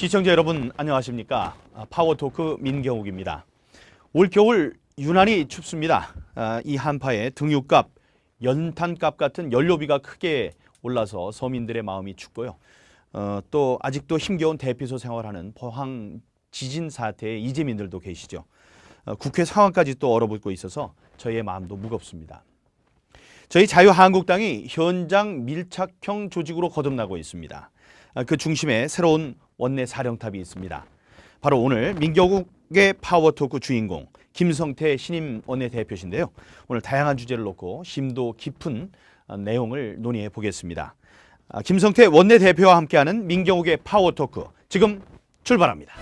시청자 여러분 안녕하십니까? 아, 파워토크 민경욱입니다. 올 겨울 유난히 춥습니다. 아, 이 한파에 등유값, 연탄값 같은 연료비가 크게 올라서 서민들의 마음이 춥고요. 어, 또 아직도 힘겨운 대피소 생활하는 포항 지진 사태의 이재민들도 계시죠. 어, 국회 상황까지 또 얼어붙고 있어서 저희의 마음도 무겁습니다. 저희 자유한국당이 현장 밀착형 조직으로 거듭나고 있습니다. 아, 그 중심에 새로운 원내 사령탑이 있습니다. 바로 오늘 민경욱의 파워토크 주인공 김성태 신임 원내 대표신데요. 오늘 다양한 주제를 놓고 심도 깊은 아, 내용을 논의해 보겠습니다. 아, 김성태 원내 대표와 함께하는 민경욱의 파워토크 지금 출발합니다.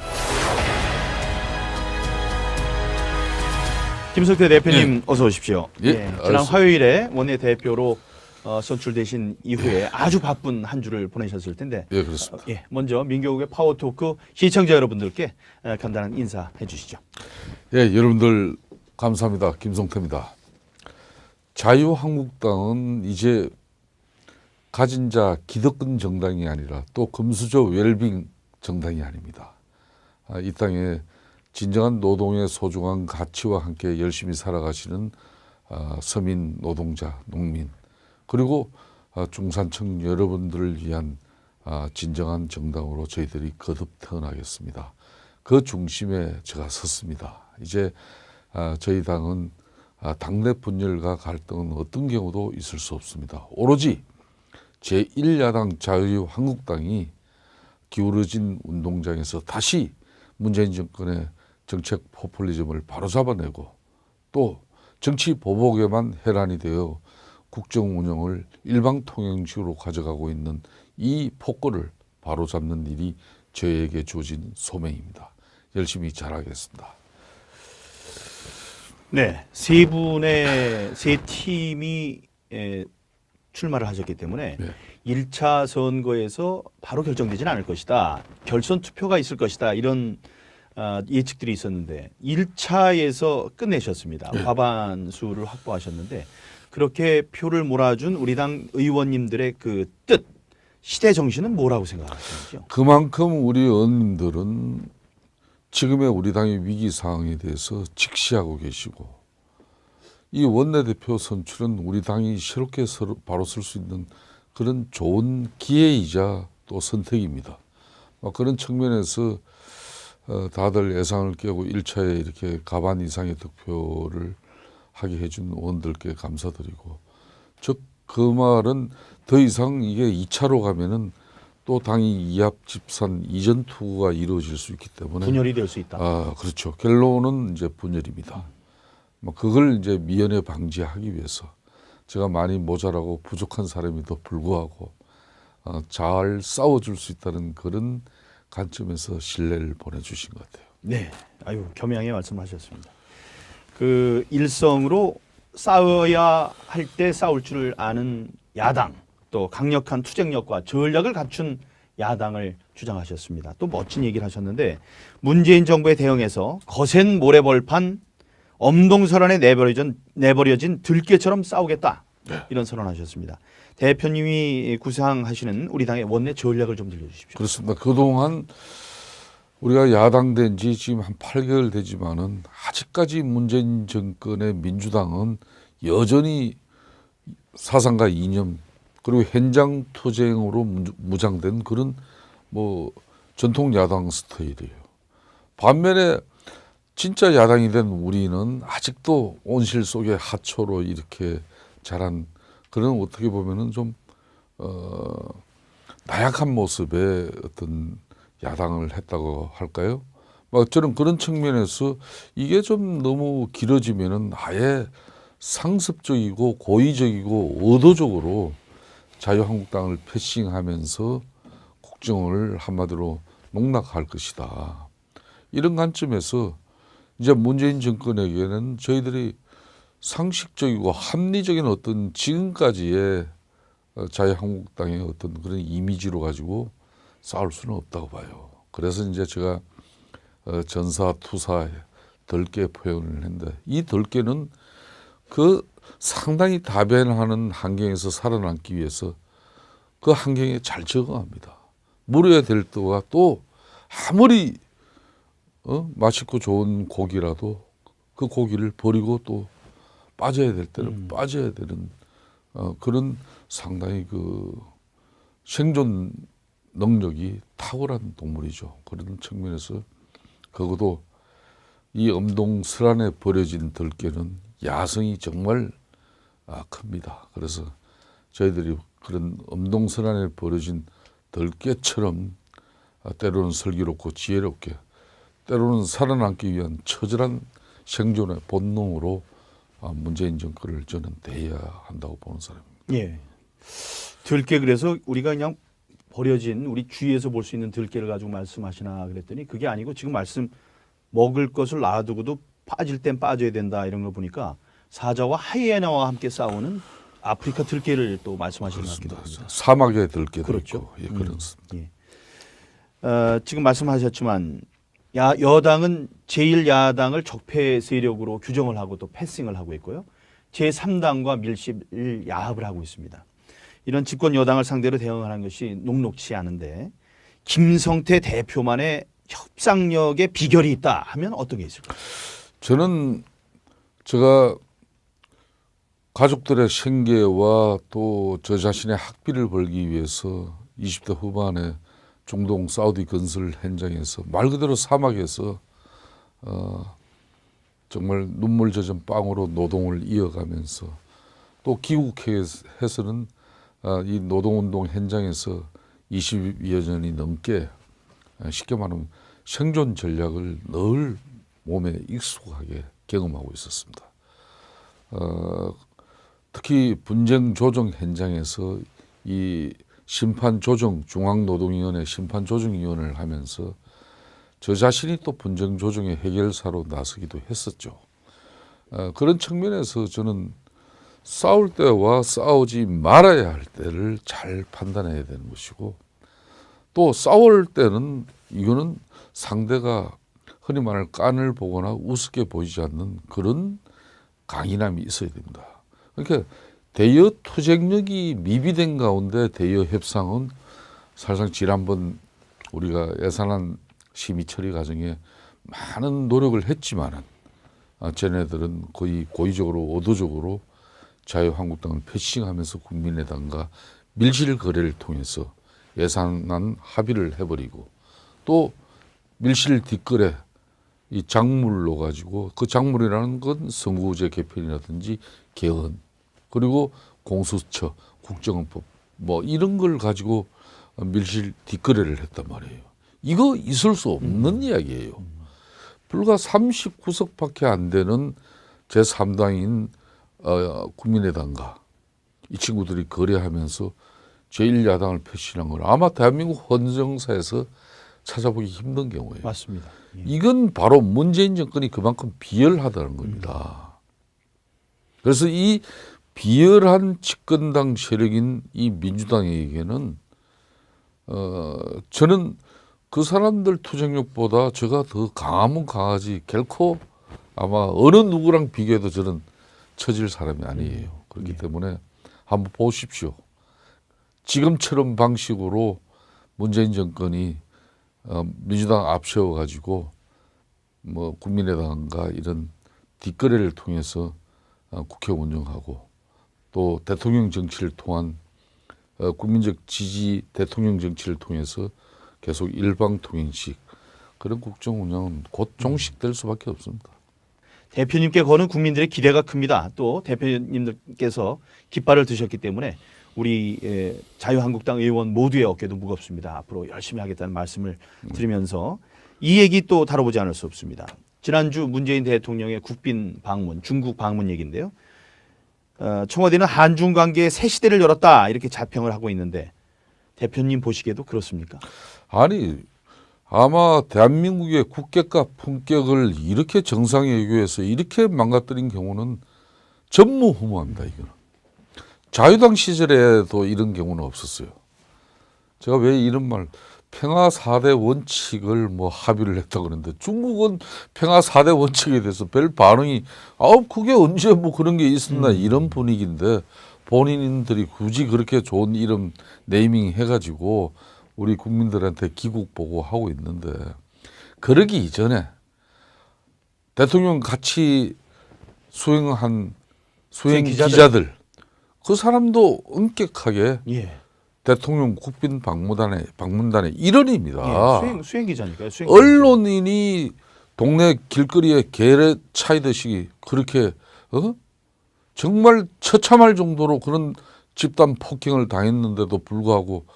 김성태 대표님 어서 오십시오. 예, 지난 알겠습니다. 화요일에 원내 대표로 어, 선출되신 이후에 아주 바쁜 한 주를 보내셨을 텐데 예, 그렇습니다. 예, 먼저 민경욱의 파워 토크 시청자 여러분들께 에, 간단한 인사해 주시죠. 예, 여러분들 감사합니다. 김성태입니다. 자유한국당은 이제 가진 자 기득권 정당이 아니라 또 금수저 웰빙 정당이 아닙니다. 아, 이 땅에 진정한 노동의 소중한 가치와 함께 열심히 살아가시는 아, 서민 노동자, 농민 그리고 아, 중산층 여러분들을 위한 아, 진정한 정당으로 저희들이 거듭 태어나겠습니다. 그 중심에 제가 섰습니다. 이제 아, 저희 당은 아, 당내 분열과 갈등은 어떤 경우도 있을 수 없습니다. 오로지 제1야당 자유한국당이 기울어진 운동장에서 다시 문재인 정권의 정책 포퓰리즘을 바로잡아내고 또 정치 보복에만 해란이 되어 국정 운영을 일방 통행식으로 가져가고 있는 이 폭거를 바로잡는 일이 저에게 주어진 소명입니다. 열심히 잘하겠습니다. 네, 세 분의 세 팀이 에, 출마를 하셨기 때문에 네. 일 1차 선거에서 바로 결정되지는 않을 것이다. 결선 투표가 있을 것이다. 이런 아, 예측들이 있었는데 1차에서 끝내셨습니다. 네. 과반수를 확보하셨는데 그렇게 표를 몰아준 우리 당 의원님들의 그 뜻, 시대 정신은 뭐라고 생각하시는지요? 그만큼 우리 의원님들은 지금의 우리 당의 위기 상황에 대해서 직시하고 계시고 이 원내대표 선출은 우리 당이 새롭게 바로 설수 있는 그런 좋은 기회이자 또 선택입니다. 뭐 그런 측면에서 어, 다들 예상을 깨고 1차에 이렇게 가반 이상의 득표를 하게 해준 의원들께 감사드리고 즉 그 말은 더 이상 이게 2차로 가면은 또 당이 이합 집산 이전 투구가 이루어질 수 있기 때문에 분열이 될 수 있다. 아 그렇죠 결론은 이제 분열입니다. 뭐 그걸 이제 미연에 방지하기 위해서 제가 많이 모자라고 부족한 사람에도 불구하고 어, 잘 싸워줄 수 있다는 그런 관점에서 신뢰를 보내주신 것 같아요. 네, 아유 겸양의 말씀하셨습니다. 그 일성으로 싸워야 할 때 싸울 줄 아는 야당, 또 강력한 투쟁력과 전략을 갖춘 야당을 주장하셨습니다. 또 멋진 얘기를 하셨는데 문재인 정부에 대응해서 거센 모래벌판 엄동설안에 내버려진 내버려진 들깨처럼 싸우겠다 이런 선언하셨습니다. 대표님이 구상하시는 우리 당의 원내 전략을 좀 들려주십시오. 그렇습니다. 그동안 우리가 야당된 지 지금 한 8개월 되지만은 아직까지 문재인 정권의 민주당은 여전히 사상과 이념 그리고 현장 투쟁으로 무- 무장된 그런 뭐 전통 야당 스타일이에요. 반면에 진짜 야당이 된 우리는 아직도 온실 속의 하초로 이렇게 자란 그런 어떻게 보면은 좀 어, 나약한 모습의 어떤 야당을 했다고 할까요? 뭐 저는 그런 측면에서 이게 좀 너무 길어지면은 아예 상습적이고 고의적이고 의도적으로 자유한국당을 패싱하면서 국정을 한마디로 농락할 것이다. 이런 관점에서 이제 문재인 정권에게는 저희들이 상식적이고 합리적인 어떤 지금까지의 어, 자유한국당의 어떤 그런 이미지로 가지고 싸울 수는 없다고 봐요. 그래서 이제 제가 어, 전사 투사 덜깨 표현을 했는데 이 덜깨는 그 상당히 다변하는 환경에서 살아남기 위해서 그 환경에 잘 적응합니다. 물어야 될 때와 또 아무리 어? 맛있고 좋은 고기라도 그 고기를 버리고 또 빠져야 될 때는 빠져야 되는 어, 그런 상당히 그 생존 능력이 탁월한 동물이죠. 그런 측면에서 적어도 이 엄동설안에 버려진 들깨는 야성이 정말 아, 큽니다. 그래서 저희들이 그런 엄동설안에 버려진 들깨처럼 아, 때로는 슬기롭고 지혜롭게 때로는 살아남기 위한 처절한 생존의 본능으로 아, 문재인 정권을 저는 대해야 한다고 보는 사람입니다. 예. 들깨 그래서 우리가 그냥 버려진 우리 주위에서 볼 수 있는 들깨를 가지고 말씀하시나 그랬더니 그게 아니고 지금 말씀 먹을 것을 놔두고도 빠질 땐 빠져야 된다 이런 걸 보니까 사자와 하이에나와 함께 싸우는 아프리카 들깨를 또 말씀하시는 것 같기도. 합니다. 사막의 들깨도 그렇죠. 있고 예, 음. 그렇습니다. 예. 어, 지금 말씀하셨지만 야, 여당은 제1야당을 적폐 세력으로 규정을 하고 또 패싱을 하고 있고요. 제3당과 밀실 야합을 하고 있습니다. 이런 집권 여당을 상대로 대응하는 것이 녹록치 않은데 김성태 대표만의 협상력의 비결이 있다 하면 어떤 게 있을까요? 저는 제가 가족들의 생계와 또 저 자신의 학비를 벌기 위해서 20대 후반에 중동 사우디 건설 현장에서 말 그대로 사막에서 어 정말 눈물 젖은 빵으로 노동을 이어가면서 또 귀국해서는 아, 이 노동운동 현장에서 20여 년이 넘게 아, 쉽게 말하면 생존 전략을 늘 몸에 익숙하게 경험하고 있었습니다. 어, 특히 분쟁 조정 현장에서 이 심판 조정 중앙노동위원회 심판 조정위원을 하면서 저 자신이 또 분쟁 조정의 해결사로 나서기도 했었죠. 어, 그런 측면에서 저는 싸울 때와 싸우지 말아야 할 때를 잘 판단해야 되는 것이고 또 싸울 때는 이거는 상대가 흔히 말할 깐을 보거나 우습게 보이지 않는 그런 강인함이 있어야 됩니다. 그러니까 대여 투쟁력이 미비된 가운데 대여 협상은 사실상 지난번 우리가 예산안 심의 처리 과정에 많은 노력을 했지만은 아, 쟤네들은 거의 고의적으로 의도적으로 자유한국당을 패싱하면서 국민의당과 밀실 거래를 통해서 예산안 합의를 해버리고 또 밀실 뒷거래 이 작물로 가지고 그 작물이라는 건 선거제 개편이라든지 개헌 그리고 공수처 국정원법 뭐 이런 걸 가지고 밀실 뒷거래를 했단 말이에요. 이거 있을 수 없는 이야기예요. 불과 39석밖에 안 되는 제3당인 어, 국민의당과 이 친구들이 거래하면서 제1야당을 패신한 건 아마 대한민국 헌정사에서 찾아보기 힘든 경우예요. 맞습니다. 예. 이건 바로 문재인 정권이 그만큼 비열하다는 겁니다. 그래서 이 비열한 집권당 세력인 이 민주당에게는 어 저는 그 사람들 투쟁력보다 제가 더 강하면 강하지 결코 아마 어느 누구랑 비교해도 저는 처질 사람이 아니에요. 그렇기 때문에 한번 보십시오. 지금처럼 방식으로 문재인 정권이 어, 민주당 앞세워 가지고 뭐 국민의당과 이런 뒷거래를 통해서 어, 국회 운영하고 또 대통령 정치를 통한 어, 국민적 지지 대통령 정치를 통해서 계속 일방통행식 그런 국정 운영은 곧 종식될 수밖에 없습니다. 대표님께 거는 국민들의 기대가 큽니다. 또 대표님들께서 깃발을 드셨기 때문에 우리 예, 자유한국당 의원 모두의 어깨도 무겁습니다. 앞으로 열심히 하겠다는 말씀을 드리면서 이 얘기 또 다뤄보지 않을 수 없습니다. 지난주 문재인 대통령의 국빈 방문, 중국 방문 얘기인데요. 어, 청와대는 한중 관계의 새 시대를 열었다 이렇게 자평을 하고 있는데 대표님 보시기에도 그렇습니까? 아니 아마 대한민국의 국격과 품격을 이렇게 정상에 외교해서 이렇게 망가뜨린 경우는 전무후무합니다 이거는 자유당 시절에도 이런 경우는 없었어요. 제가 왜 이런 말 평화 4대 원칙을 뭐 합의를 했다 그러는데 중국은 평화 4대 원칙에 대해서 별 반응이 아우 그게 언제 뭐 그런 게 있었나 이런 분위기인데 본인들이 굳이 그렇게 좋은 이름 네이밍 해가지고 우리 국민들한테 기국 보고하고 있는데 그러기 이전에 대통령 같이 수행한 수행 기자들. 기자들 그 사람도 엄격하게 예. 대통령 국빈 방문단의 방문단의 일원입니다. 예. 수행 수행 기자니까요. 수행. 언론인이 동네 길거리에 개를 차이듯이 그렇게 어? 정말 처참할 정도로 그런 집단 폭행을 당했는데도 불구하고 어,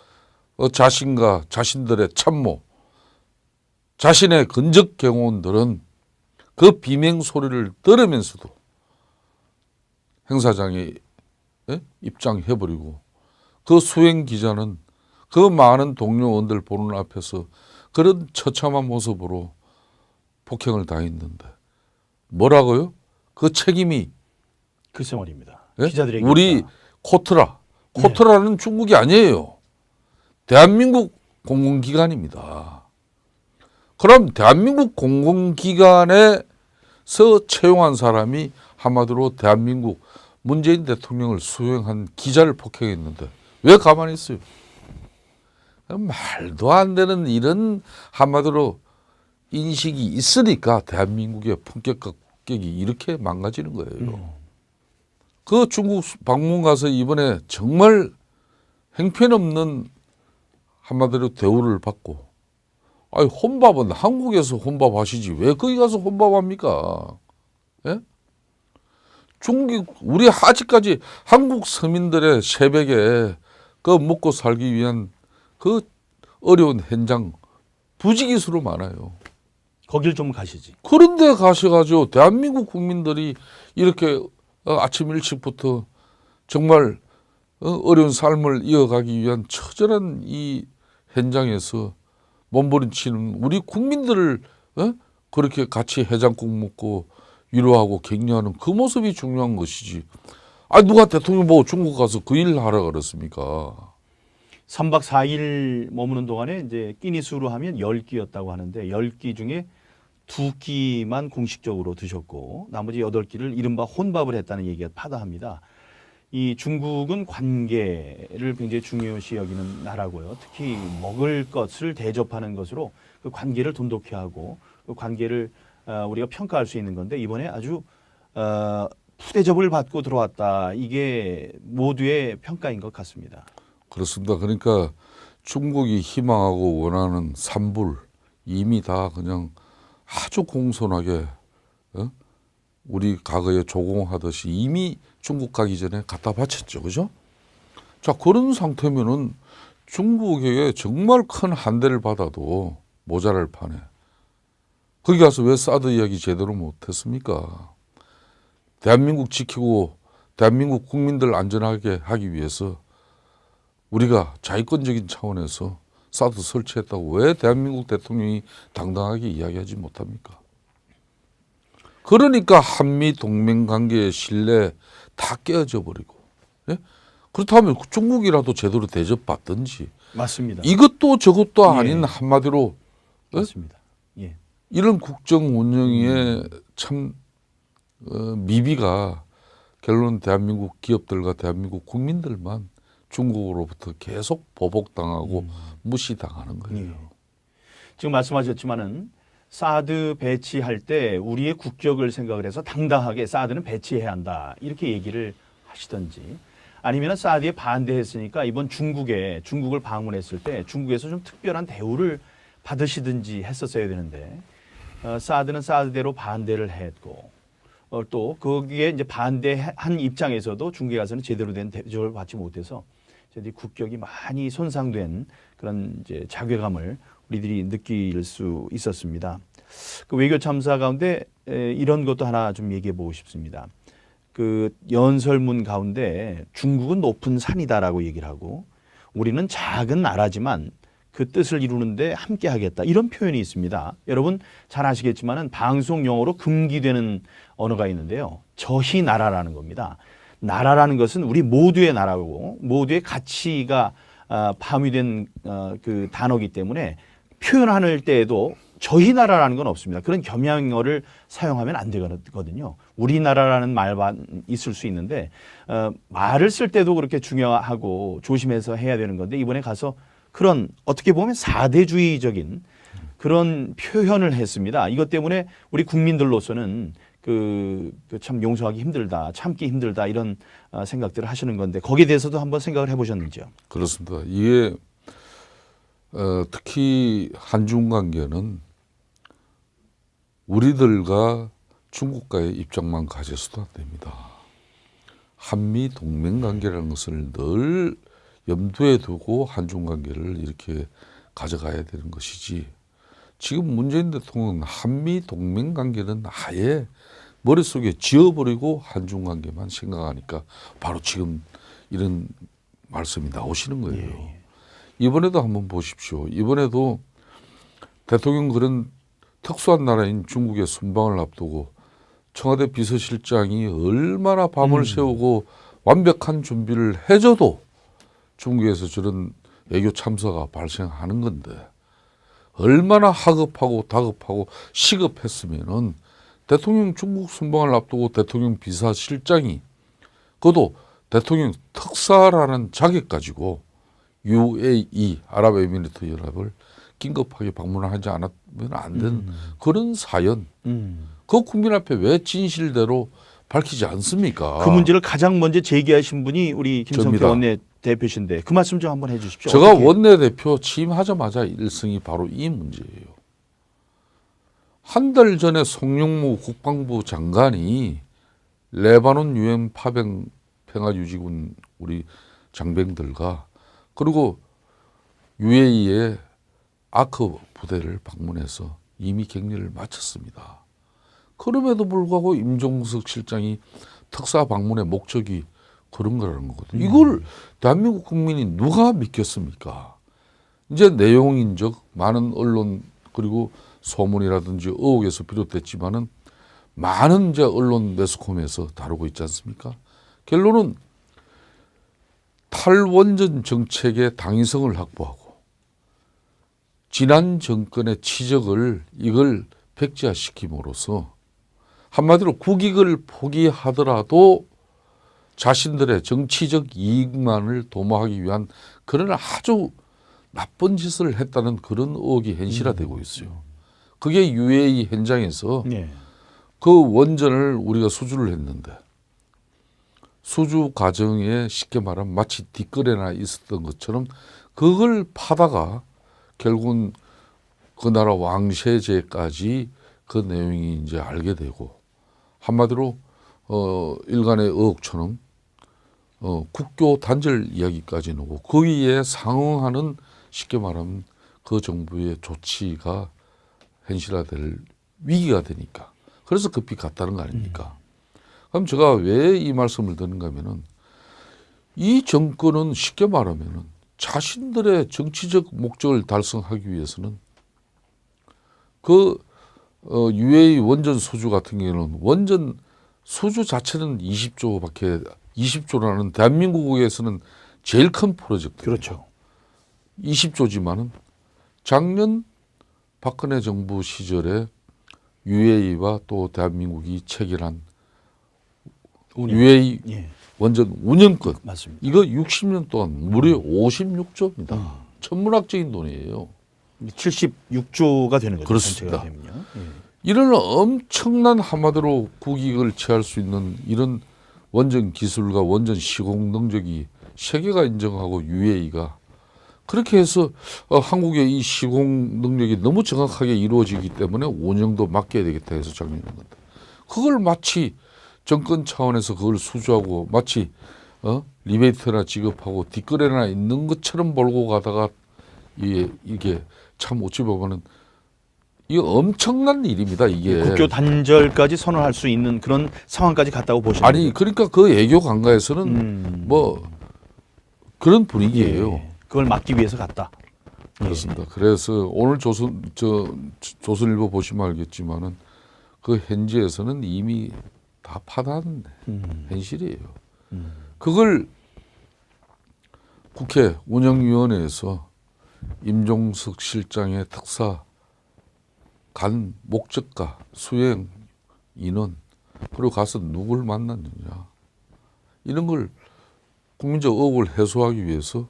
자신과 자신들의 참모, 자신의 근적 경호원들은 그 비명 소리를 들으면서도 행사장에 예? 입장해버리고 그 수행 기자는 그 많은 동료원들 보는 앞에서 그런 처참한 모습으로 폭행을 당했는데 뭐라고요? 그 책임이 글쎄 말입니다. 예? 기자들에게 우리 코트라 코트라는 중국이 아니에요. 대한민국 공공기관입니다. 그럼 대한민국 공공기관에서 채용한 사람이 한마디로 대한민국 문재인 대통령을 수행한 기자를 폭행했는데 왜 가만히 있어요? 말도 안 되는 이런 한마디로 인식이 있으니까 대한민국의 품격과 국격이 이렇게 망가지는 거예요. 그 중국 방문 가서 이번에 정말 행편없는 한마디로 대우를 받고 아니 혼밥은 한국에서 혼밥 하시지 왜 거기 가서 혼밥합니까? 예? 중국 우리 아직까지 한국 서민들의 새벽에 그 먹고 살기 위한 그 어려운 현장 부지기수로 많아요. 거길 좀 가시지. 그런데 가셔가지고 대한민국 국민들이 이렇게 어, 아침 일찍부터 정말 어, 어려운 삶을 이어가기 위한 처절한 이 현장에서 몸부림치는 우리 국민들을 어? 그렇게 같이 해장국 먹고 위로하고 격려하는 그 모습이 중요한 것이지. 아 누가 대통령 보고 중국 가서 그 일 하라 그랬습니까? 3박 4일 머무는 동안에 이제 끼니 수로 하면 10끼였다고 하는데 10끼 중에 두 끼만 공식적으로 드셨고 나머지 8끼를 이른바 혼밥을 했다는 얘기가 파다합니다. 이 중국은 관계를 굉장히 중요시 여기는 나라고요. 특히 먹을 것을 대접하는 것으로 그 관계를 돈독히 하고 그 관계를 어, 우리가 평가할 수 있는 건데 이번에 아주 어, 푸대접을 받고 들어왔다. 이게 모두의 평가인 것 같습니다. 그렇습니다. 그러니까 중국이 희망하고 원하는 산불 이미 다 그냥 아주 공손하게 어? 우리 과거에 조공하듯이 이미 중국 가기 전에 갖다 바쳤죠, 그죠? 자 그런 상태면은 중국에게 정말 큰 한대를 받아도 모자랄 판에 거기 가서 왜 사드 이야기 제대로 못했습니까? 대한민국 지키고 대한민국 국민들 안전하게 하기 위해서 우리가 자위권적인 차원에서 사드 설치했다고 왜 대한민국 대통령이 당당하게 이야기하지 못합니까? 그러니까 한미 동맹 관계의 신뢰 다 깨어져 버리고 예? 그렇다면 중국이라도 제대로 대접받든지 맞습니다. 이것도 저것도 예. 아닌 한마디로 예? 맞습니다. 예. 이런 국정 운영에 참 어, 미비가 결론 대한민국 기업들과 대한민국 국민들만 중국으로부터 계속 보복당하고 무시당하는 거예요. 예. 지금 말씀하셨지만은 사드 배치할 때 우리의 국격을 생각을 해서 당당하게 사드는 배치해야 한다. 이렇게 얘기를 하시던지 아니면 사드에 반대했으니까 이번 중국에 중국을 방문했을 때 중국에서 좀 특별한 대우를 받으시든지 했었어야 되는데 어, 사드는 사드대로 반대를 했고 어, 또 거기에 이제 반대한 입장에서도 중국에 가서는 제대로 된 대접을 받지 못해서 저희들이 국격이 많이 손상된 그런 이제 자괴감을 우리들이 느낄 수 있었습니다. 그 외교 참사 가운데 에, 이런 것도 하나 좀 얘기해 보고 싶습니다. 그 연설문 가운데 중국은 높은 산이다라고 얘기를 하고 우리는 작은 나라지만 그 뜻을 이루는데 함께 하겠다. 이런 표현이 있습니다. 여러분 잘 아시겠지만은 방송 용어로 금기되는 언어가 있는데요. 저희 나라라는 겁니다. 나라라는 것은 우리 모두의 나라고 모두의 가치가 아, 파미된 어, 그 단어기 때문에 표현할 때에도 저희 나라라는 건 없습니다. 그런 겸양어를 사용하면 안 되거든요. 우리나라라는 말만 있을 수 있는데 어, 말을 쓸 때도 그렇게 중요하고 조심해서 해야 되는 건데 이번에 가서 그런 어떻게 보면 사대주의적인 그런 표현을 했습니다. 이것 때문에 우리 국민들로서는 그 참 용서하기 힘들다, 참기 힘들다 이런 아, 생각들을 하시는 건데 거기에 대해서도 한번 생각을 해보셨는지요? 그렇습니다. 이게 어, 특히 한중 관계는 우리들과 중국과의 입장만 가져서도 안 됩니다. 한미 동맹 관계라는 것을 늘 염두에 두고 한중 관계를 이렇게 가져가야 되는 것이지. 지금 문재인 대통령은 한미 동맹 관계는 아예 머릿속에 지워버리고 한중 관계만 생각하니까 바로 지금 이런 말씀이 나오시는 거예요. 이번에도 한번 보십시오. 이번에도 대통령 그런 특수한 나라인 중국의 순방을 앞두고 청와대 비서실장이 얼마나 밤을 새우고 완벽한 준비를 해줘도 중국에서 저런 외교 참사가 발생하는 건데 얼마나 하급하고 다급하고 시급했으면은 대통령 중국 순방을 앞두고 대통령 비서실장이 그것도 대통령 특사라는 자격 가지고 UAE 아랍에미리트 연합을 긴급하게 방문하지 않았으면 안 되는 그런 사연. 음. 그 국민 앞에 왜 진실대로 밝히지 않습니까? 그 문제를 가장 먼저 제기하신 분이 우리 김성태. 원내 대표신데 그 말씀 좀 한번 해주십시오. 제가 어떻게- 원내 대표 취임하자마자 일성이 바로 이 문제예요. 한 달 전에 송영무 국방부 장관이 레바논 유엔 파병 평화 유지군 우리 장병들과 그리고 UAE의 아크 부대를 방문해서 이미 격리를 마쳤습니다. 그럼에도 불구하고 임종석 실장이 특사 방문의 목적이 그런 거라는 거거든요. 이걸 대한민국 국민이 누가 믿겠습니까? 이제 내용인적 많은 언론 그리고 소문이라든지 의혹에서 비롯됐지만은 많은 이제 언론 매스컴에서 다루고 있지 않습니까? 결론은 탈원전 정책의 당위성을 확보하고 지난 정권의 치적을 이걸 백지화시킴으로써 한마디로 국익을 포기하더라도 자신들의 정치적 이익만을 도모하기 위한 그런 아주 나쁜 짓을 했다는 그런 의혹이 현실화되고 있어요. 그게 UAE 현장에서 네. 그 원전을 우리가 수주를 했는데 수주 과정에 쉽게 말하면 마치 뒷거래나 있었던 것처럼 그걸 파다가 결국은 그 나라 왕세제까지 그 내용이 이제 알게 되고 한마디로 어 일간의 의혹처럼 어 국교 단절 이야기까지 나오고 그 위에 상응하는 쉽게 말하면 그 정부의 조치가 현실화될 위기가 되니까 그래서 급히 갔다는 거 아닙니까? 그럼 제가 왜 이 말씀을 드는가 하면은 이 정권은 쉽게 말하면은 자신들의 정치적 목적을 달성하기 위해서는 그 어, UA 원전 수주 같은 경우는 원전 수주 자체는 20조밖에 20조라는 대한민국에서는 제일 큰 프로젝트. 그렇죠. 20조지만은 작년 박근혜 정부 시절에 UAE와 또 대한민국이 체결한 운영. UAE 예, 원전 운영권 맞습니다. 이거 60년 동안 무려 56조입니다. 천문학적인 돈이에요. 76조가 되는 거죠. 그렇습니다. 예. 이런 엄청난 한마디로 국익을 취할 수 있는 이런 원전 기술과 원전 시공 능력이 세계가 인정하고 UAE가 그렇게 해서 어, 한국의 이 시공 능력이 너무 정확하게 이루어지기 때문에 운영도 맡겨야 되겠다 해서 건데 그걸 마치 정권 차원에서 그걸 수주하고 마치 어? 리베이트나 지급하고 뒷거래나 있는 것처럼 몰고 가다가 이게, 이게 참 어찌 보면은 이게 엄청난 일입니다. 이게 국교 단절까지 선언할 수 있는 그런 상황까지 갔다고 보시는 아니? 그러니까 그 애교 관가에서는 음. 뭐 그런 분위기예요. 예, 그걸 막기 위해서 갔다. 그렇습니다. 그래서 오늘 조선 저 조선일보 보시면 알겠지만은 그 현지에서는 이미 다 파단 음. 현실이에요. 음. 그걸 국회 운영위원회에서 임종석 실장의 특사 간 목적과 수행 인원 그리고 가서 누굴 만났느냐 이런 걸 국민적 의혹을 해소하기 위해서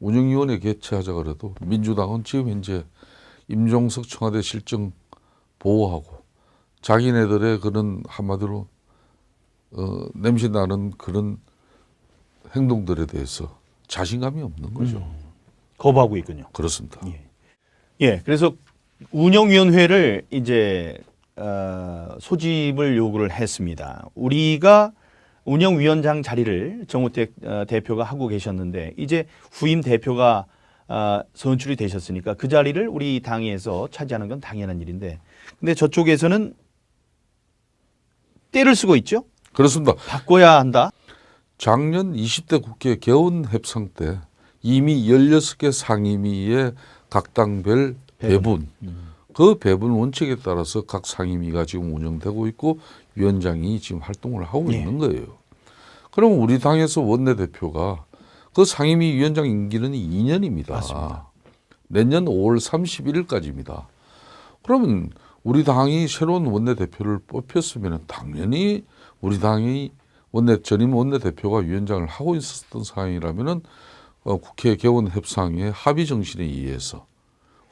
운영위원회 개최하자 그래도 민주당은 지금 현재 임종석 청와대 실정 보호하고 자기네들의 그런 한마디로 어, 냄새 나는 그런 행동들에 대해서 자신감이 없는 거죠. 거부하고 있군요. 그렇습니다. 예. 예, 그래서 운영위원회를 이제 어, 소집을 요구를 했습니다. 우리가 운영위원장 자리를 정우택 어, 대표가 하고 계셨는데 이제 후임 대표가 어, 선출이 되셨으니까 그 자리를 우리 당에서 차지하는 건 당연한 일인데 근데 저쪽에서는 때를 쓰고 있죠. 그렇습니다. 바꿔야 한다. 작년 20대 국회 개원 협상 때 이미 16개 상임위의 각 당별 배분, 그 배분 원칙에 따라서 각 상임위가 지금 운영되고 있고 위원장이 지금 활동을 하고 예. 있는 거예요. 그럼 우리 당에서 원내대표가 그 상임위 위원장 임기는 2년입니다. 맞습니다. 내년 5월 31일까지입니다. 그러면 우리 당이 새로운 원내대표를 뽑혔으면 당연히 우리 당이 원내 전임 원내 대표가 위원장을 하고 있었던 상황이라면은 어, 국회 개원 협상의 합의 정신에 의해서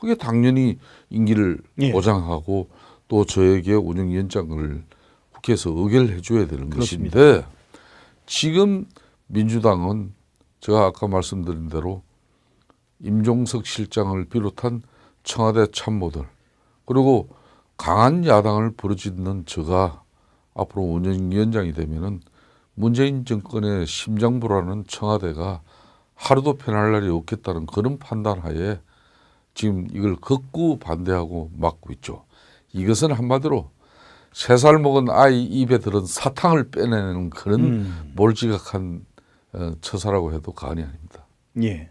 그게 당연히 임기를 예. 보장하고 또 저에게 운영위원장을 국회에서 의결해 줘야 되는 그렇습니다. 것인데 지금 민주당은 제가 아까 말씀드린 대로 임종석 실장을 비롯한 청와대 참모들 그리고 강한 야당을 부르짖는 저가 앞으로 운영위원장이 되면은 문재인 정권의 심장부라는 청와대가 하루도 편할 날이 없겠다는 그런 판단하에 지금 이걸 극구 반대하고 막고 있죠. 이것은 한마디로 세 살 먹은 아이 입에 들은 사탕을 빼내는 그런 음. 몰지각한 어, 처사라고 해도 과언이 아닙니다. 예.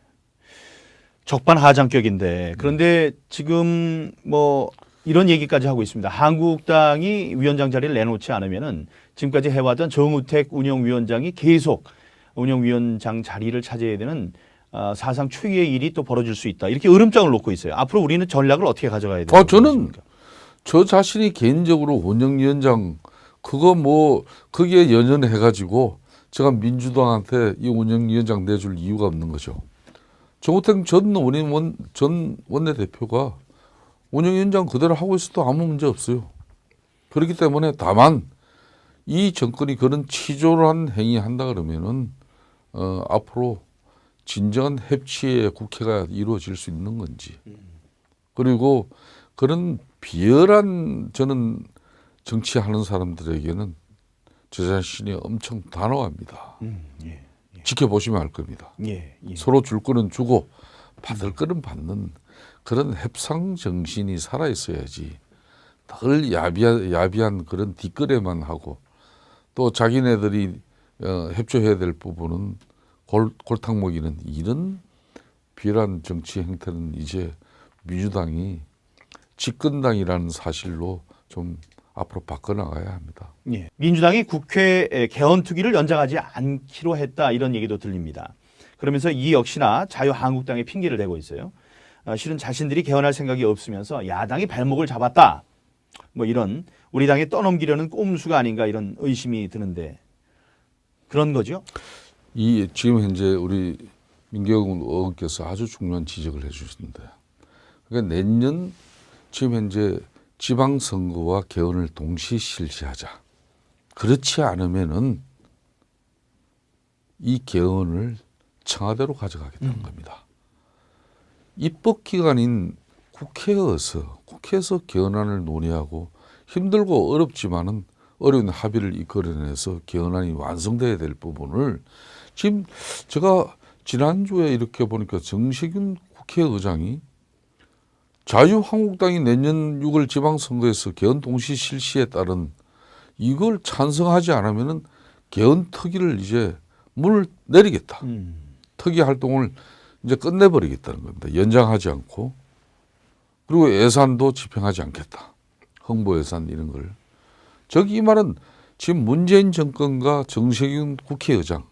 적반하장격인데 그런데 지금 뭐 이런 얘기까지 하고 있습니다. 한국당이 위원장 자리를 내놓지 않으면은 지금까지 해왔던 정우택 운영위원장이 계속 운영위원장 자리를 차지해야 되는 아, 사상 초유의 일이 또 벌어질 수 있다. 이렇게 으름장을 놓고 있어요. 앞으로 우리는 전략을 어떻게 가져가야 돼요? 아, 저는 저 자신이 개인적으로 운영위원장 그거 뭐 거기에 연연해 가지고 제가 민주당한테 이 운영위원장 내줄 이유가 없는 거죠. 정우택 전 원인 전 원내대표가 운영위원장 그대로 하고 있어도 아무 문제 없어요. 그렇기 때문에 다만 이 정권이 그런 치졸한 행위 한다 그러면은 어, 앞으로 진정한 협치의 국회가 이루어질 수 있는 건지 그리고 그런 비열한 저는 정치하는 사람들에게는 저 자신이 엄청 단호합니다. 음, 예, 지켜보시면 알 겁니다. 예, 예. 서로 줄 거는 주고 받을 거는 받는 그런 협상 정신이 살아 있어야지 늘 야비한, 야비한 그런 뒷거래만 하고 또 자기네들이 어, 협조해야 될 부분은 골, 골탕 먹이는 이런 비열한 정치 행태는 이제 민주당이 집권당이라는 사실로 좀 앞으로 바꿔나가야 합니다. 예. 민주당이 국회 개헌특위를 연장하지 않기로 했다 이런 얘기도 들립니다. 그러면서 이 역시나 자유한국당의 핑계를 대고 있어요. 아, 실은 자신들이 개헌할 생각이 없으면서 야당이 발목을 잡았다. 뭐 이런 우리 당에 떠넘기려는 꼼수가 아닌가 이런 의심이 드는데 그런 거죠. 이 지금 현재 우리 민경훈 의원께서 아주 중요한 지적을 해주셨는데 그러니까 내년 지금 현재 지방선거와 개헌을 동시 실시하자. 그렇지 않으면은 이 개헌을 청와대로 가져가겠다는 겁니다. 입법 기관인 국회에서 국회에서 개헌안을 논의하고 힘들고 어렵지만은 어려운 합의를 이끌어내서 개헌안이 완성돼야 될 부분을 지금 제가 지난주에 이렇게 보니까 정세균 국회의장이 자유한국당이 내년 6월 지방선거에서 개헌 동시 실시에 따른 이걸 찬성하지 않으면은 개헌 특위를 이제 문을 내리겠다. 음. 특위 활동을 이제 끝내버리겠다는 겁니다. 연장하지 않고 그리고 예산도 집행하지 않겠다. 홍보 예산 이런 걸. 저기 이 말은 지금 문재인 정권과 정세균 국회의장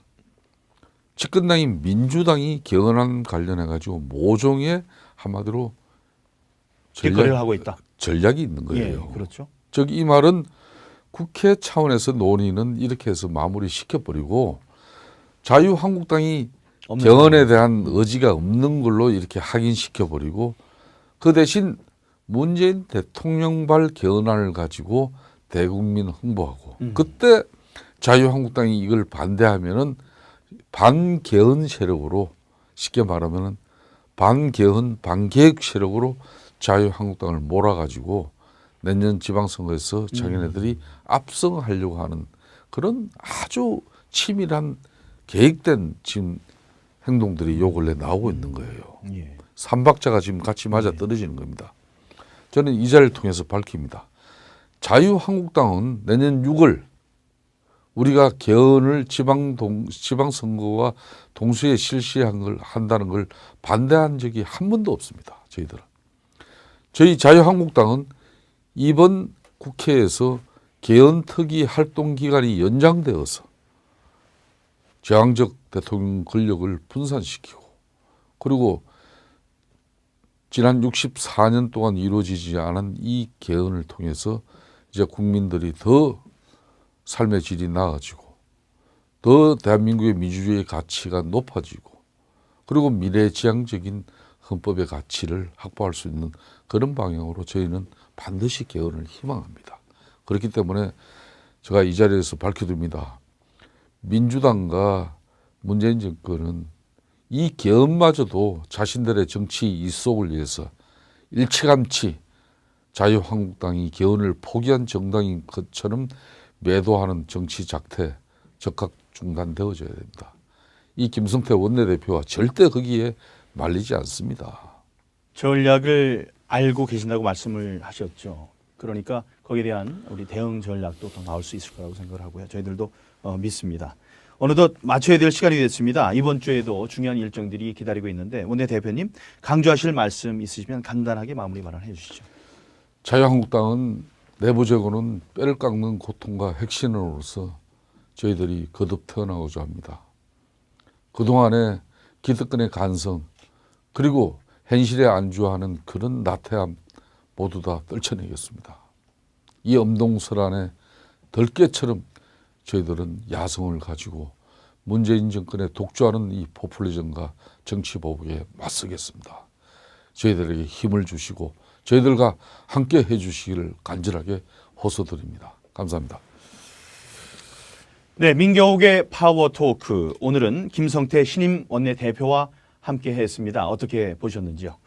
집권당인 민주당이 개헌안 관련해 가지고 모종의 한마디로 뒷거래를 하고 있다. 전략이 있는 예, 거예요. 그렇죠. 즉이 말은 국회 차원에서 논의는 이렇게 해서 마무리 시켜버리고 자유한국당이 개헌에 대한 의지가 없는 걸로 이렇게 확인시켜 버리고 그 대신 문재인 대통령발 개헌안을 가지고 대국민 홍보하고 음. 그때 자유한국당이 이걸 반대하면은 반개헌 세력으로 쉽게 말하면은 반개헌 반개혁 세력으로 자유한국당을 몰아가지고 내년 지방선거에서 자기네들이 압승하려고 하는 그런 아주 치밀한 계획된 지금 행동들이 요 근래 나오고 있는 거예요. 예. 삼박자가 지금 같이 맞아 떨어지는 겁니다. 저는 이 자리를 통해서 밝힙니다. 자유한국당은 내년 6월 우리가 개헌을 지방 동 지방 선거와 동시에 실시한 걸 한다는 걸 반대한 적이 한 번도 없습니다. 저희들은 저희 자유한국당은 이번 국회에서 개헌 특위 활동 기간이 연장되어서 제왕적 대통령 권력을 분산시키고 그리고 지난 64년 동안 이루어지지 않은 이 개헌을 통해서 이제 국민들이 더 삶의 질이 나아지고 더 대한민국의 민주주의 가치가 높아지고 그리고 미래지향적인 헌법의 가치를 확보할 수 있는 그런 방향으로 저희는 반드시 개헌을 희망합니다. 그렇기 때문에 제가 이 자리에서 밝혀둡니다. 민주당과 문재인 정권은 이 개헌마저도 자신들의 정치 이속을 위해서 일찌감치 자유한국당이 개헌을 포기한 정당인 것처럼 매도하는 정치 작태 적극 중단되어져야 됩니다. 이 김성태 원내대표와 절대 거기에 말리지 않습니다. 전략을 알고 계신다고 말씀을 하셨죠. 그러니까 거기에 대한 우리 대응 전략도 더 나올 수 있을 거라고 생각을 하고요. 저희들도 어, 믿습니다. 어느덧 맞춰야 될 시간이 됐습니다. 이번 주에도 중요한 일정들이 기다리고 있는데 원내 대표님 강조하실 말씀 있으시면 간단하게 마무리 발언 해 주시죠. 자유한국당은 내부적으로는 뼈를 깎는 고통과 핵심으로서 저희들이 거듭 태어나고자 합니다. 그동안의 기득권의 간성 그리고 현실에 안주하는 그런 나태함 모두 다 떨쳐내겠습니다. 이 엄동설안에 덜깨처럼 저희들은 야성을 가지고 문재인 정권의 독주하는 이 포퓰리즘과 정치 보복에 맞서겠습니다. 저희들에게 힘을 주시고 저희들과 함께 해 주시기를 간절하게 호소드립니다. 감사합니다. 네, 민경욱의 파워 토크. 오늘은 김성태 신임 원내 대표와 함께 했습니다. 어떻게 보셨는지요?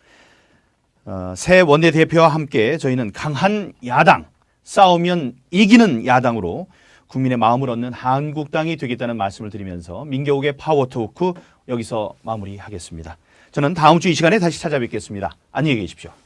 어, 새 원내 대표와 함께 저희는 강한 야당, 싸우면 이기는 야당으로 국민의 마음을 얻는 한국당이 되겠다는 말씀을 드리면서 민경욱의 파워 토크 여기서 마무리하겠습니다. 저는 다음 주 이 시간에 다시 찾아뵙겠습니다. 안녕히 계십시오.